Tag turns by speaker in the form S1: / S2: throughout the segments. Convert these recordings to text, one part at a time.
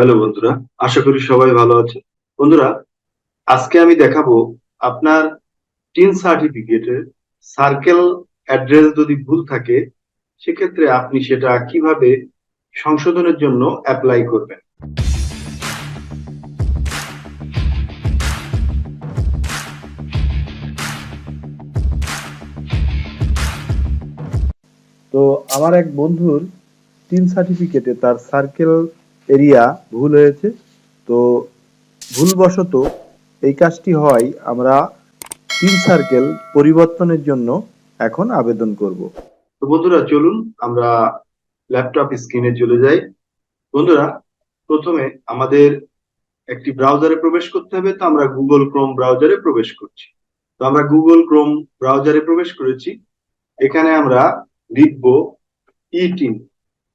S1: Hello বন্ধুরা, আশা করি সবাই ভালো আছে বন্ধুরা, আজকে আমি দেখাবো আপনার টিন সার্টিফিকেটের সার্কেল অ্যাড্রেস যদি ভুল থাকে, সেক্ষেত্রে আপনি সেটা কীভাবে সংশোধনের জন্য অ্যাপ্লাই করবেন।
S2: তো আমার এক বন্ধুর তিন সার্টিফিকেটে তার সার্কেল এরিয়া ভুল হয়েছে, তো ভুলবশত এই কাজটি হয় আমরা তিন সার্কেল পরিবর্তনের জন্য এখন আবেদন করব।
S1: তো বন্ধুরা, চলুন আমরা ল্যাপটপ স্ক্রিনে চলে যাই। বন্ধুরা, প্রথমে আমাদের একটি ব্রাউজারে প্রবেশ করতে হবে, তো আমরা গুগল ক্রোম ব্রাউজারে প্রবেশ করছি। তো আমরা গুগল ক্রোম ব্রাউজারে প্রবেশ করেছি। এখানে আমরা লিখব ইটিন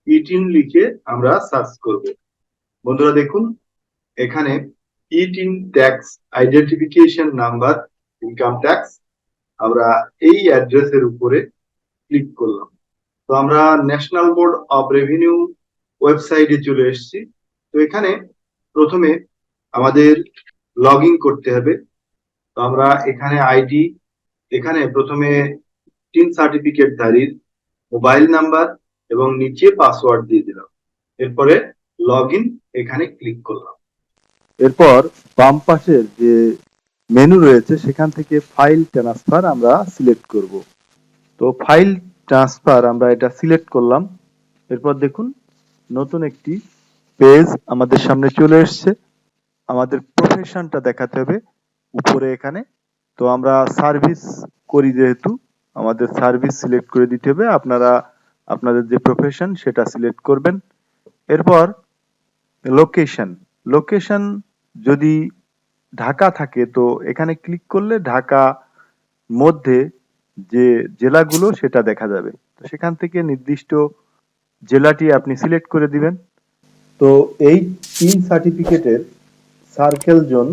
S1: ইটিন লিখে আমরা সার্চ করব। বন্ধুরা দেখুন, এখানে eTIN tax identification number income tax আমরা এই অ্যাড্রেসের উপরে ক্লিক করলাম। তো আমরা ন্যাশনাল বোর্ড অফ রেভিনিউ ওয়েবসাইটে চলে এসেছি। তো এখানে প্রথমে আমাদের লগ করতে হবে। তো আমরা এখানে আইডি এখানে প্রথমে তিন সার্টিফিকেট ধারীর মোবাইল নাম্বার এবং নিচে পাসওয়ার্ড দিয়ে দিলাম। এরপরে লগ এখানে ক্লিক করলাম।
S2: এরপর বাম পাশের যে মেনু রয়েছে, সেখান থেকে ফাইল ট্রান্সফার আমরা সিলেক্ট করব। তো ফাইল ট্রান্সফার আমরা এটা সিলেক্ট করলাম। এরপর দেখুন, নতুন একটি পেজ আমাদের সামনে চলে এসেছে। আমাদের প্রফেশনটা দেখাতে হবে উপরে এখানে। তো আমরা সার্ভিস করি যেহেতু, আমাদের সার্ভিস সিলেক্ট করে দিতে হবে। আপনারা, আপনাদের যে প্রফেশন সেটা সিলেক্ট করবেন। এরপর লোকেশন লোকেশন যদি ঢাকা থাকে, তো এখানে ক্লিক করলে ঢাকা মধ্যে যে জেলাগুলো সেটা দেখা যাবে। তো সেখান থেকে নির্দিষ্ট জেলাটি আপনি সিলেক্ট করে দিবেন। তো এই তিন সার্টিফিকেটের সার্কেল জোন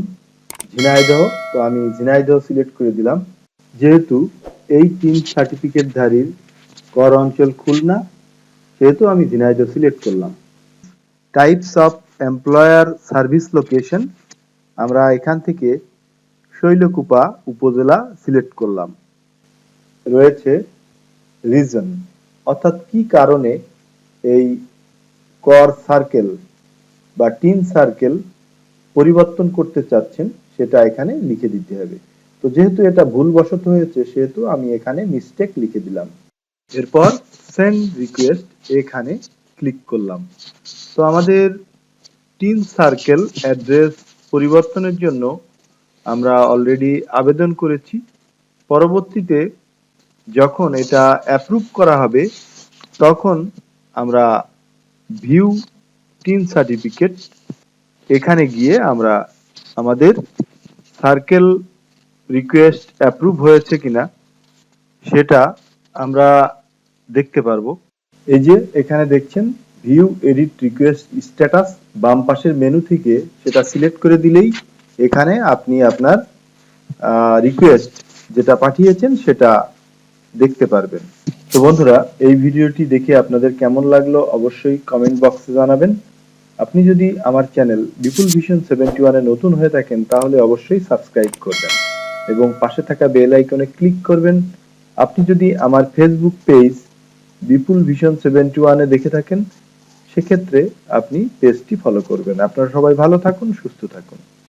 S2: ঝিনাইদহ, তো আমি ঝিনাইদহ সিলেক্ট করে দিলাম। যেহেতু এই তিন সার্টিফিকেটধারীর কর অঞ্চল খুলনা, সেহেতু আমি ঝিনাইদহ সিলেক্ট করলাম। Types of employer service location আমরা এখান থেকে শৈলকুপা উপজেলা সিলেক্ট করলাম। রয়েছে রিজন অর্থাৎ কি কারণে এই কর সার্কেল বা টিন সার্কেল পরিবর্তন করতে চাচ্ছেন সেটা এখানে লিখে দিতে হবে। তো যেহেতু এটা ভুলবশত হয়েছে, সেহেতু আমি এখানে মিস্টেক লিখে দিলাম। এরপর সেন্ড রিকোয়েস্ট এখানে ক্লিক করলাম। তো আমাদের টিন সার্কেল অ্যাড্রেস পরিবর্তনের জন্য আমরা অলরেডি আবেদন করেছি। পরবর্তীতে যখন এটা অ্যাপ্রুভ করা হবে, তখন আমরা ভিউ টিন সার্টিফিকেট এখানে গিয়ে আমরা আমাদের সার্কেল রিকোয়েস্ট অ্যাপ্রুভ হয়েছে কিনা, সেটা আমরা দেখতে পারব। এই যে এখানে দেখছেন ভিউ এডিট রিকোয়েস্ট স্ট্যাটাস বাম পাশের মেনু থেকে সেটা সিলেক্ট করে দিলেই এখানে আপনি আপনার রিকোয়েস্ট যেটা পাঠিয়েছেন সেটা দেখতে পারবেন। তো বন্ধুরা, এই ভিডিওটি দেখে আপনাদের কেমন লাগল অবশ্যই কমেন্ট বক্সে জানাবেন। আপনি যদি আমার চ্যানেল বিপুল ভিশন সেভেন্টি ওয়ানে নতুন হয়ে থাকেন, তাহলে অবশ্যই সাবস্ক্রাইব করবেন এবং পাশে থাকা বেল আইকনে ক্লিক করবেন। আপনি যদি আমার Facebook page Bipul vision seventy ওয়ানে দেখে থাকেন, সেক্ষেত্রে আপনি পেজটি ফলো করবেন। আপনারা সবাই ভালো থাকুন, সুস্থ থাকুন।